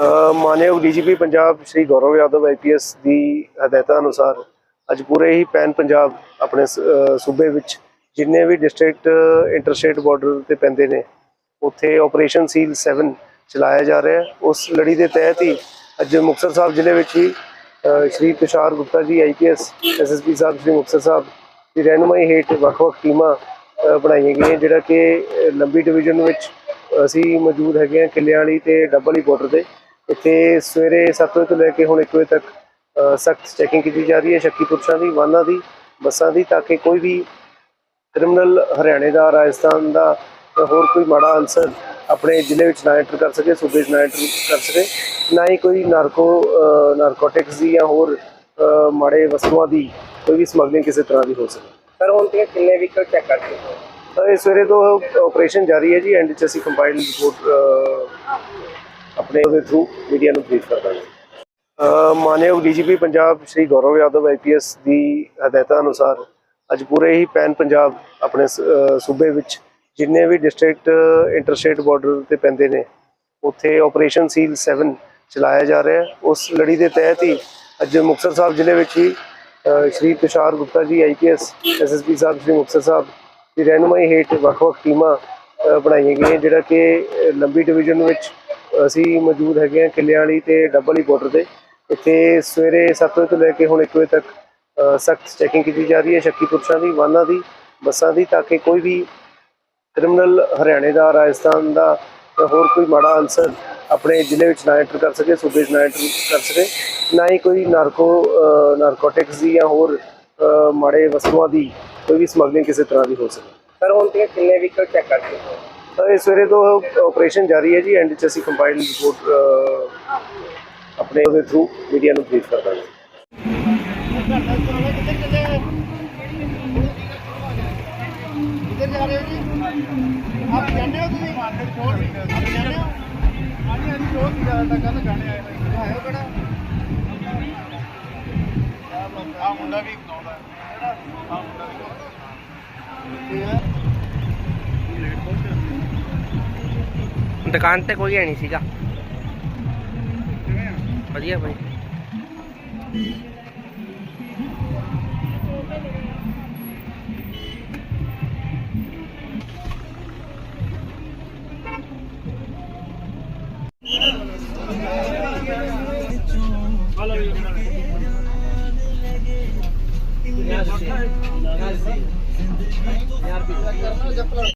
ਅ, ਮਾਨਯੋਗ DGP Punjab Shri Gaurav Yadav IPS ਦੀ ਹਦਾਇਤਾਂ ਅਨੁਸਾਰ ਅੱਜ ਪੂਰੇ ਹੀ ਪੈਨ ਪੰਜਾਬ ਆਪਣੇ ਸ- ਸੂਬੇ ਵਿੱਚ ਜਿੰਨੇ ਵੀ ਡਿਸਟ੍ਰਿਕਟ ਇੰਟਰਸਟੇਟ ਬਾਰਡਰ ਤੇ ਪੈਂਦੇ ਨੇ ਉੱਥੇ ਆਪਰੇਸ਼ਨ ਸੀਲ 7 ਚਲਾਇਆ ਜਾ ਰਿਹਾ ਹੈ। ਉਸ ਲੜੀ ਦੇ ਤਹਿਤ ਹੀ ਅੱਜ ਮੁਕਤਸਰ ਸਾਹਿਬ ਜ਼ਿਲ੍ਹੇ ਵਿੱਚ ਹੀ ਸ਼੍ਰੀ ਤੁਸ਼ਾਰ ਗੁਪਤਾ ਜੀ ਆਈਪੀਐਸ ਐਸਐਸਪੀ ਸਾਹਿਬ ਸ਼੍ਰੀ ਮੁਕਤਸਰ ਸਾਹਿਬ ਦੀ ਰਹਿਨੁਮਾਈ ਹੇਠ ਵੱਖ-ਵੱਖ ਟੀਮਾਂ ਬਣਾਈਆਂ ਗਈਆਂ ਜਿਹੜਾ ਕਿ ਲੰਬੀ ਡਿਵੀਜ਼ਨ ਵਿੱਚ ਅਸੀਂ ਮੌਜੂਦ ਹੈਗੇ ਹਾਂ ਕਿੱਲਿਆਂ ਵਾਲੀ ਤੇ ਡੱਬਲੀ ਬਾਰਡਰ ਤੇ। ਇੱਥੇ ਸਵੇਰੇ 7 ਵਜੇ ਤੋਂ ਲੈ ਕੇ ਹੁਣ 1 ਵਜੇ ਤੱਕ ਸਖਤ ਚੈਕਿੰਗ ਕੀਤੀ ਜਾ ਰਹੀ ਹੈ ਸ਼ੱਕੀ ਪੁਰਸ਼ਾਂ ਦੀ ਵਾਹਨਾਂ ਦੀ ਬੱਸਾਂ ਦੀ ਤਾਂ ਕਿ ਕੋਈ ਵੀ ਕ੍ਰਿਮੀਨਲ ਹਰਿਆਣੇ ਦਾ ਰਾਜਸਥਾਨ ਦਾ ਹੋਰ ਕੋਈ ਮਾੜਾ ਅਨਸਰ ਆਪਣੇ ਜ਼ਿਲ੍ਹੇ ਵਿੱਚ ਨਾ ਐਂਟਰ ਕਰ ਸਕੇ ਸੂਬੇ 'ਚ ਨਾ ਐਂਟਰ ਕਰ ਸਕੇ ਨਾ ਹੀ ਕੋਈ ਨਾਰਕੋ ਨਾਰਕੋਟਿਕਸ ਦੀ ਜਾਂ ਹੋਰ ਮਾੜੇ ਵਸਤੂਆਂ ਦੀ ਕੋਈ ਵੀ ਸਮਗਲਿੰਗ ਕਿਸੇ ਤਰ੍ਹਾਂ ਦੀ ਹੋ ਸਕੇ। ਸਰ ਹੁਣ ਤੇ ਕਿੰਨੇ ਵਹੀਕਲ ਚੈੱਕ ਕਰ ਚੁੱਕੇ ਹੋ? ਤਾਂ ਇਹ ਸਵੇਰੇ ਤੋਂ ਆਪਰੇਸ਼ਨ ਜਾਰੀ ਹੈ ਜੀ ਐਂਡ ਚ ਅਸੀਂ ਕੰਪਾਈਲਡ ਰਿਪੋਰਟ ਆਪਣੇ ਉਹਦੇ ਥਰੂ ਮੀਡੀਆ ਨੂੰ ਬਰੀਫ ਕਰਦਾ ਦਾਂਗੇ ਅ, ਮਾਨਯੋਗ ਡੀਜੀਪੀ ਪੰਜਾਬ ਸ਼੍ਰੀ ਗੌਰਵ ਯਾਦਵ ਆਈਪੀਐਸ ਦੀ ਹਦਾਇਤਾਂ ਅਨੁਸਾਰ ਅੱਜ ਪੂਰੇ ਹੀ ਪੈਨ ਪੰਜਾਬ ਆਪਣੇ ਸੂਬੇ ਵਿੱਚ ਜਿੰਨੇ ਵੀ ਡਿਸਟ੍ਰਿਕਟ ਇੰਟਰਸਟੇਟ ਬਾਰਡਰ ਤੇ ਪੈਂਦੇ ਨੇ ਉੱਥੇ ਆਪਰੇਸ਼ਨ ਸੀਲ 7 ਚਲਾਇਆ ਜਾ ਰਿਹਾ ਉਸ ਲੜੀ ਦੇ ਤਹਿਤ ਹੀ ਅੱਜ ਮੁਕਤਸਰ ਸਾਹਿਬ ਜ਼ਿਲ੍ਹੇ ਵਿੱਚ ਹੀ ਸ਼੍ਰੀ ਤੁਸ਼ਾਰ ਗੁਪਤਾ ਜੀ ਆਈਪੀਐਸ ਐਸਐਸਪੀ ਸਾਹਿਬ ਸ਼੍ਰੀ ਮੁਕਤਸਰ ਸਾਹਿਬ ਦੀ ਰਹਿਨੁਮਾਈ ਹੇਠ ਵੱਖ-ਵੱਖ ਟੀਮਾਂ ਬਣਾਈਆਂ ਗਈਆਂ ਜਿਹੜਾ ਕਿ ਲੰਬੀ ਡਿਵੀਜ਼ਨ ਵਿੱਚ ਅਸੀਂ ਮੌਜੂਦ ਹੈਗੇ ਹਾਂ ਕਿੱਲਿਆਂ ਵਾਲੀ ਤੇ ਡੱਬਲੀ ਬਾਰਡਰ ਤੇ। ਇੱਥੇ ਸਵੇਰੇ 7 ਵਜੇ ਤੋਂ ਲੈ ਕੇ ਹੁਣ 1 ਵਜੇ ਤੱਕ ਸਖਤ ਚੈਕਿੰਗ ਕੀਤੀ ਜਾ ਰਹੀ ਹੈ ਸ਼ੱਕੀ ਪੁਰਸ਼ਾਂ ਦੀ, ਵਾਹਨਾਂ ਦੀ, ਬੱਸਾਂ ਦੀ, ਤਾਂ ਕਿ ਕੋਈ ਵੀ ਕ੍ਰਿਮੀਨਲ ਹਰਿਆਣੇ ਦਾ, ਰਾਜਸਥਾਨ ਦਾ ਜਾਂ ਹੋਰ ਕੋਈ ਮਾੜਾ ਅਨਸਰ ਆਪਣੇ ਜ਼ਿਲ੍ਹੇ ਵਿੱਚ ਨਾ ਐਂਟਰ ਕਰ ਸਕੇ, ਸੂਬੇ 'ਚ ਨਾ ਐਂਟਰ ਕਰ ਸਕੇ। ਨਾ ਹੀ ਕੋਈ ਨਾਰਕੋ ਨਾਰਕੋਟਿਕਸ ਦੀ ਜਾਂ ਹੋਰ ਮਾੜੇ ਵਸਤੂਆਂ ਦੀ ਕੋਈ ਵੀ ਸਮਗਲਿੰਗ ਕਿਸੇ ਤਰ੍ਹਾਂ ਦੀ ਹੋ ਸਕੇ। ਸਰ, ਹੁਣ ਤੇ ਕਿੰਨੇ ਵਹੀਕਲ ਚੈੱਕ ਕਰ ਹੋ? ਤਾਂ ਇਹ ਸਵੇਰੇ ਤੋਂ ਆਪਰੇਸ਼ਨ ਜਾਰੀ ਹੈ ਜੀ ਐਂਡ ਚ ਅਸੀਂ ਕੰਪਾਈਲਡ ਰਿਪੋਰਟ ਆਪਣੇ ਉਹਦੇ ਥਰੂ ਮੀਡੀਆ ਨੂੰ ਬਰੀਫ ਕਰ ਦਾਂਗੇ ਕਿੱਧਰ ਜਾ ਰਹੇ ਹੋ ਜੀ ਆਪ ਜਾਣਦੇ ਹੋ ਤੁਸੀਂ ਮਾਰਕੀਟ ਕੋਲ ਆਪ ਜਾਣਦੇ ਹੋ ਹਾਂਜੀ ਹਾਂਜੀ ਜੋ ਵੀ ਜ਼ਿਆਦਾ ਕੱਲ ਗਾਣੇ ਆਏ ਨੇ ਆਇਓ ਕਿਹੜਾ ਆ ਮੁੰਡਾ ਵੀ ਗਾਉਂਦਾ ਕਿਹੜਾ ਆ ਮੁੰਡਾ ਵੀ ਗਾਉਂਦਾ ਦੁਕਾਨ ਤੇ ਕੋਈ ਹੈ ਨਹੀਂ ਸੀਗਾ। ਵਧੀਆ ਭਾਈ ਯਾਰ ਪਿੱਛਾ ਕਰਨਾ ਚੱਪਲਾਂ